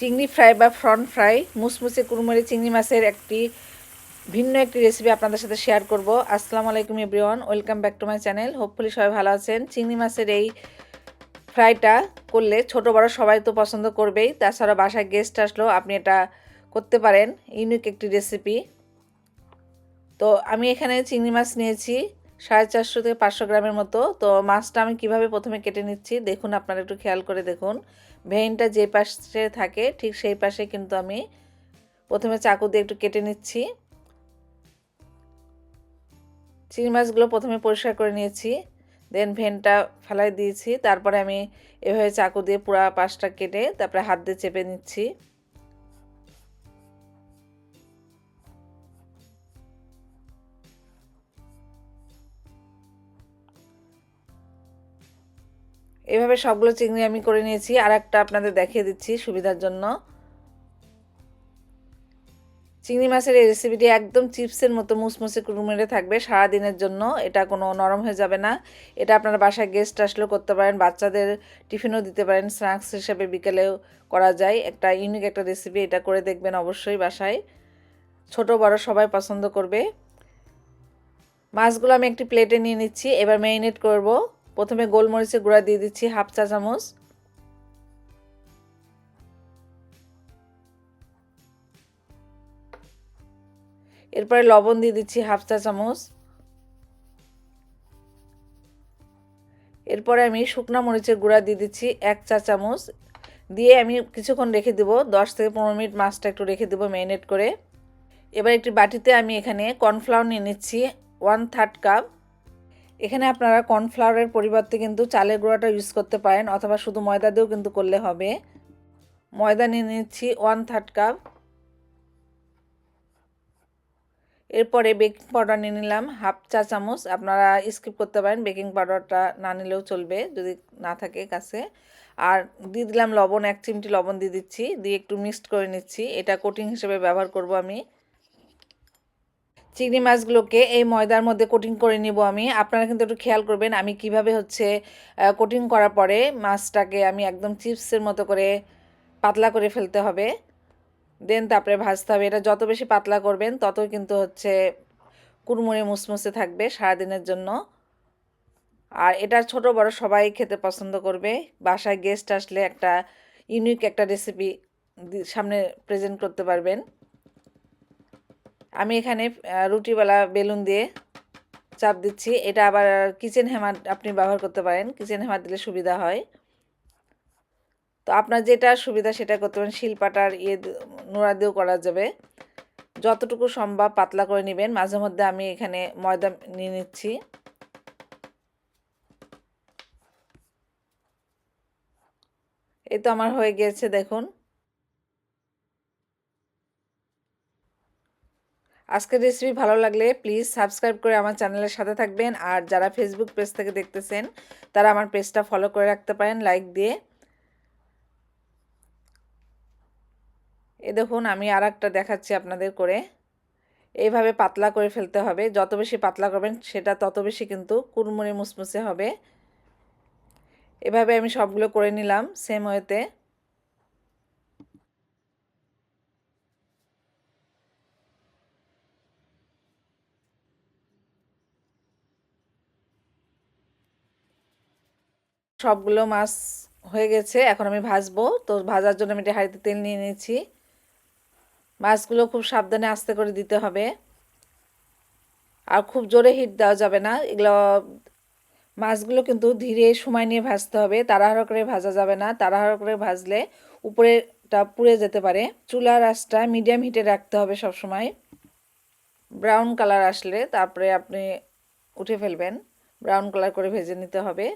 চিংড়ি ফ্রাই বা front fry, মুসমুসে কুরমুরে চিংড়ি মাছের একটি ভিন্ন একটি রেসিপি আপনাদের সাথে শেয়ার করব। আসসালামু আলাইকুম everyone welcome back to my channel hopefully সবাই ভালো আছেন। চিংড়ি মাছের এই ফ্রাইটা করলে ছোট বড় সবাই তো পছন্দ করবেই। তাছাড়া বাসায় গেস্ট আসলেও আপনি এটা করতে পারেন। ইউনিক একটি রেসিপি তো আমি এখানে চিংড়ি মাছ নিয়েছি। সাড়ে চারশো থেকে পাঁচশো গ্রামের মতো। তো মাছটা আমি কীভাবে প্রথমে কেটে নিচ্ছি, দেখুন আপনারা একটু খেয়াল করে দেখুন। ভেইনটা যে পাশে থাকে, ঠিক সেই পাশে কিন্তু আমি প্রথমে চাকু দিয়ে একটু কেটে নিচ্ছি। চিংড়ি মাছগুলো প্রথমে পরিষ্কার করে নিয়েছি, দেন ভেনটা ফেলাই দিয়েছি। তারপরে আমি এভাবে চাকু দিয়ে পুরা পাশটা কেটে তারপরে হাত দিয়ে চেপে নিচ্ছি। এভাবে সবগুলো চিংড়ি আমি করে নিয়েছি আর একটা আপনাদের দেখিয়ে দিচ্ছি সুবিধার জন্য। চিংড়ি মাছের এই রেসিপিটি একদম চিপসের মতো মুসমুসে কুরুমেরে থাকবে সারা দিনের জন্য, এটা কোনো নরম হয়ে যাবে না। এটা আপনারা বাসায় গেস্ট আসলেও করতে পারেন, বাচ্চাদের টিফিনও দিতে পারেন স্ন্যাক্স হিসেবে বিকেলেও করা যায়। একটা ইউনিক একটা রেসিপি এটা করে দেখবেন অবশ্যই বাসায়। ছোট, বড় সবাই পছন্দ করবে। মাছগুলো আমি একটি প্লেটে নিয়ে নিচ্ছি, এবার ম্যারিনেট করব। প্রথমে গোলমরিচের গুঁড়া দিয়ে দিচ্ছি হাফ চা চামচ। এরপরে লবণ দিয়ে দিচ্ছি হাফ চা চামচ। এরপরে আমি শুকনা মরিচের গুঁড়া দিয়ে দিচ্ছি এক চা চামচ। দিয়ে আমি কিছুক্ষণ রেখে দেবো, দশ থেকে পনেরো মিনিট মাছটা একটু রেখে দেবো ম্যারিনেট করে। এবার একটি বাটিতে আমি এখানে কর্নফ্লাওয়ার নিয়ে নিচ্ছি, ওয়ান থার্ড কাপ। এখানে আপনারা কর্নফ্লাওয়ারের পরিবর্তে কিন্তু চালের গুঁড়াটা ইউজ করতে পারেন, অথবা শুধু ময়দা দিয়েও কিন্তু করলে হবে। ময়দা নিয়ে নিচ্ছি ওয়ান থার্ড কাপ এরপরে বেকিং পাউডার নিয়ে নিলাম হাফ চা চামচ। আপনারা স্কিপ করতে পারেন বেকিং পাউডারটা না নিলেও চলবে, যদি না থাকে কাছে। আর দিয়ে দিলাম লবণ, এক চিমটি লবণ দিয়ে দিচ্ছি, দিয়ে একটু মিক্সড করে নিচ্ছি। এটা কোটিং হিসেবে ব্যবহার করব আমি। চিংড়ি মাছগুলোকে এই ময়দার মধ্যে কোটিং করে নিব আমি। আপনারা কিন্তু একটু খেয়াল করবেন আমি কীভাবে হচ্ছে কোটিং করার পরে মাছটাকে আমি একদম চিপসের মতো করে পাতলা করে ফেলতে হবে। দেন তারপরে ভাজতে হবে। এটা যত বেশি পাতলা করবেন ততই কিন্তু হচ্ছে কুড়মুড়ে, মুসমুসে থাকবে সারাদিনের জন্য। আর এটা ছোট, বড় সবাই খেতে পছন্দ করবে। বাসায় গেস্ট আসলে একটা ইউনিক একটা রেসিপি সামনে প্রেজেন্ট করতে পারবেন। আমি এখানে রুটিওয়ালা বেলুন দিয়ে চাপ দিচ্ছি। এটা আবার কিচেন হ্যামার আপনি ব্যবহার করতে পারেন। কিচেন হ্যামার দিলে সুবিধা হয়। তো আপনার যেটা সুবিধা সেটা করতে পারেন। শিলপাটার ইয়ে নোড়া দিয়েও করা যাবে। যতটুকু সম্ভব পাতলা করে নেবেন। মাঝে মধ্যে আমি এখানে ময়দা নিয়ে নিচ্ছি। এই তো আমার হয়ে গিয়েছে, দেখুন। আজকের রেসিপি ভালো লাগলে প্লিজ সাবস্ক্রাইব করে আমার চ্যানেলের সাথে থাকবেন। আর যারা ফেসবুক পেজ থেকে দেখতেছেন, তারা আমার পেজটা ফলো করে রাখতে পারেন লাইক দিয়ে। এ দেখুন, আমি আর একটা দেখাচ্ছি আপনাদের করে। এইভাবে পাতলা করে ফেলতে হবে। যত বেশি পাতলা করবেন, সেটা তত বেশি কিন্তু কুরমুড়ি মুসমুসে হবে। এভাবে আমি সবগুলো করে নিলাম সেম ওয়েতে সবগুলো মাছ হয়ে গেছে, এখন আমি ভাজবো। তো ভাজার জন্য আমি হাঁড়িতে তেল নিয়ে নিয়েছি। মাছগুলো খুব সাবধানে আস্তে করে দিতে হবে। আর খুব জোরে হিট দেওয়া যাবে না। এগুলো, মাছগুলো কিন্তু ধীরে সময় নিয়ে ভাজতে হবে। তাড়াহাড়ো করে ভাজা যাবে না। তাড়াহাড়ো করে ভাজলে উপরেটা পুড়ে যেতে পারে। চুলার আঁচটা মিডিয়াম হিটে রাখতে হবে সব সময় ব্রাউন কালার আসলে তারপরে আপনি উঠে ফেলবেন। ব্রাউন কালার করে ভেজে নিতে হবে।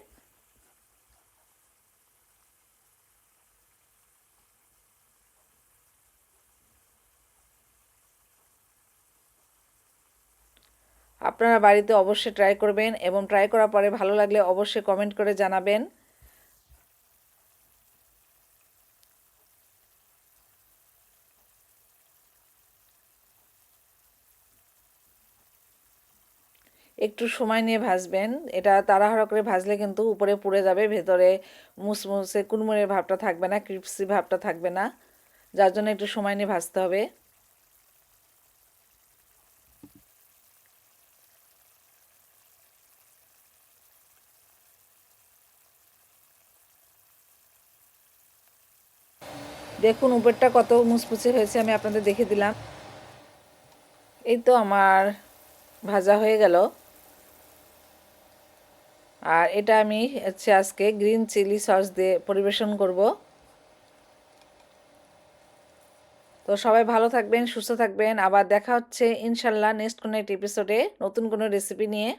আপনারা বাড়িতে অবশ্যই ট্রাই করবেন এবং ট্রাই করার পরে ভালো লাগলে অবশ্যই কমেন্ট করে জানাবেন। একটু সময় নিয়ে ভাজবেন। এটা তাড়াহুড়ো করে ভাজলে কিন্তু উপরে পুড়ে যাবে, ভেতরে মুসমুসে কুনমুনের ভাবটা থাকবে না ক্রিপসি ভাবটা থাকবে না। যার জন্য একটু সময় নিয়ে ভাজতে হবে। দেখুন, উপরটা কত মুচমুচে হয়েছে, আমি আপনাদের দেখে দিলাম। এই তো আমার ভাজা হয়ে গেল। আর এটা আমি হচ্ছে আজকে গ্রিন চিলি সস দিয়ে পরিবেশন করব। তো সবাই ভালো থাকবেন, সুস্থ থাকবেন। আবার দেখা হচ্ছে ইনশাল্লাহ নেক্সট কোনো একটি এপিসোডে নতুন কোনো রেসিপি নিয়ে।